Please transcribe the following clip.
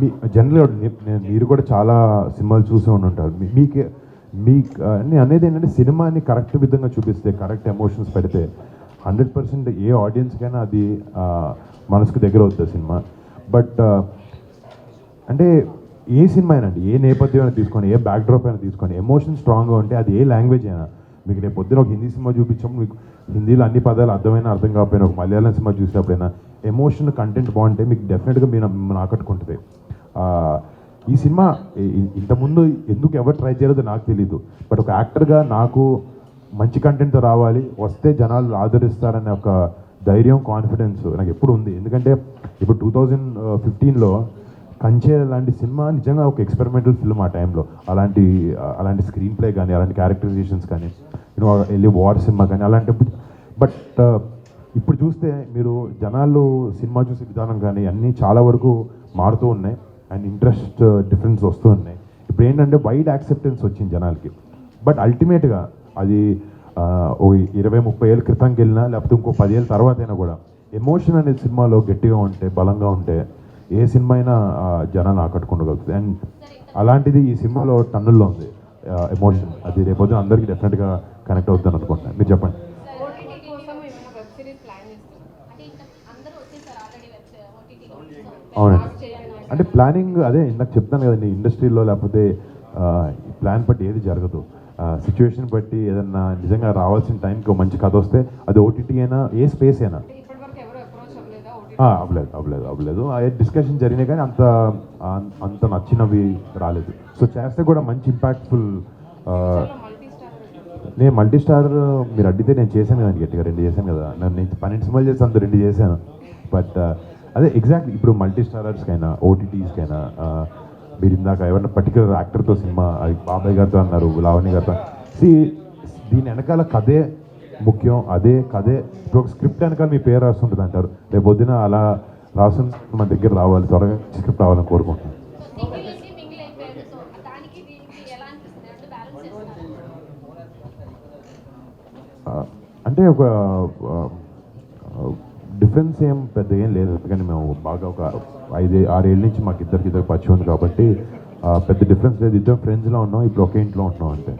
మీ జనరల్గా నేను మీరు కూడా చాలా సినిమాలు చూసే ఉంటారు. మీ- మీకే మీ అనేది ఏంటంటే సినిమాని కరెక్ట్ విధంగా చూపిస్తే కరెక్ట్ ఎమోషన్స్ పెడితే హండ్రెడ్ పర్సెంట్ ఏ ఆడియన్స్కైనా అది మనసుకు దగ్గర అవుతుంది సినిమా. బట్ అంటే ఏ సినిమా అయినా అండి ఏ నేపథ్యం అయినా తీసుకోండి ఏ బ్యాక్డ్రాప్ అయినా తీసుకోండి ఎమోషన్ స్ట్రాంగ్గా ఉంటే అది ఏ లాంగ్వేజ్ అయినా మీకు రేపు పొద్దున ఒక హిందీ సినిమా చూపించినప్పుడు మీకు హిందీలో అన్ని పదాలు అర్థమైనా అర్థం కాకపోయినా ఒక మలయాళం సినిమా చూసినప్పుడైనా ఎమోషన్ కంటెంట్ బాగుంటే మీకు డెఫినెట్గా మీరు మిమ్మల్ని ఆకట్టుకుంటుంది. ఈ సినిమా ఇంతకుముందు ఎందుకు ఎవరు ట్రై చేయలేదో నాకు తెలియదు బట్ ఒక యాక్టర్గా నాకు మంచి కంటెంట్తో రావాలి వస్తే జనాలు ఆదరిస్తారనే ఒక ధైర్యం కాన్ఫిడెన్స్ నాకు ఎప్పుడు ఉంది. ఎందుకంటే ఇప్పుడు టూ థౌజండ్ ఫిఫ్టీన్లో కంచే లాంటి సినిమా నిజంగా ఒక ఎక్స్పెరిమెంటల్ ఫిల్మ్ ఆ టైంలో. అలాంటి అలాంటి స్క్రీన్ ప్లే కానీ అలాంటి క్యారెక్టరైజేషన్స్ కానీ యూనో వెళ్ళి వార్ సినిమా కానీ అలాంటి బట్ ఇప్పుడు చూస్తే మీరు జనాలు సినిమా చూసే విధానం కానీ అన్నీ చాలా వరకు మారుతూ ఉన్నాయి. అండ్ ఇంట్రెస్ట్ డిఫరెన్స్ వస్తూ ఉన్నాయి. ఇప్పుడు ఏంటంటే వైడ్ యాక్సెప్టెన్స్ వచ్చింది జనాలకి. బట్ అల్టిమేట్గా అది ఓ ఇరవై ముప్పై ఏళ్ళ క్రితంకి వెళ్ళినా లేకపోతే ఇంకో పదేళ్ళ తర్వాత అయినా కూడా ఎమోషన్ అనేది సినిమాలో గట్టిగా ఉంటే బలంగా ఉంటే ఏ సినిమా అయినా జనాన్ని ఆకట్టుకోగలుగుతుంది అండ్ అలాంటిది ఈ సినిమాలో టన్నుల్లో ఉంది ఎమోషన్ అది రేపొద్దున అందరికీ డెఫినెట్గా కనెక్ట్ అవుతుంది అనుకుంటున్నాను. మీరు చెప్పండి. అవునండి అంటే ప్లానింగ్ అదే ఇందాక చెప్తాను కదండి ఇండస్ట్రీలో లేకపోతే ప్లాన్ బట్టి ఏది జరగదు. సిచ్యువేషన్ బట్టి ఏదన్నా నిజంగా రావాల్సిన టైంకి మంచి కథ వస్తే అది ఓటీటీ అయినా ఏ స్పేస్ అయినా. అవ్వలేదా అవ్వలేదు అవ్వలేదు డిస్కషన్ జరిగినాయి కానీ అంత అంత నచ్చినవి రాలేదు. సో చేస్తే కూడా మంచి ఇంపాక్ట్ఫుల్ నేను మల్టీ స్టార్ మీరు అడిగితే నేను చేశాను కదా గట్టిగా రెండు చేశాను కదా. నన్ను నేను పన్నెండు సినిమాలు చేసి అంత రెండు చేశాను. బట్ uh, అదే ఎగ్జాక్ట్లీ ఇప్పుడు మల్టీ స్టారర్స్కైనా ఓటీటీస్కైనా మీరు ఇందాక ఎవరైనా పర్టికులర్ యాక్టర్తో సినిమా అది బాబాయ్ గారితో అన్నారు లావణ్య గారితో. సి దీని వెనకాల కథే ముఖ్యం అదే కథే ఇప్పుడు ఒక స్క్రిప్ట్ వెనకాల మీ పేరు రాస్తుంటుంది అంటారు. రేపు పొద్దున అలా రాసుని మన దగ్గర రావాలి త్వరగా స్క్రిప్ట్ రావాలని కోరుకుంటున్నాను. అంటే ఒక డిఫరెన్స్ ఏం పెద్ద ఏం లేదు. ఎందుకంటే మేము బాగా ఒక ఐదు ఆరేళ్ళ నుంచి మాకు ఇద్దరికి ఇద్దరు పచ్చి ఉంది కాబట్టి పెద్ద డిఫరెన్స్ లేదు. ఇద్దరు ఫ్రెండ్స్లో ఉన్నాం. ఇప్పుడు ఒకే ఇంట్లో ఉంటున్నాం అంటే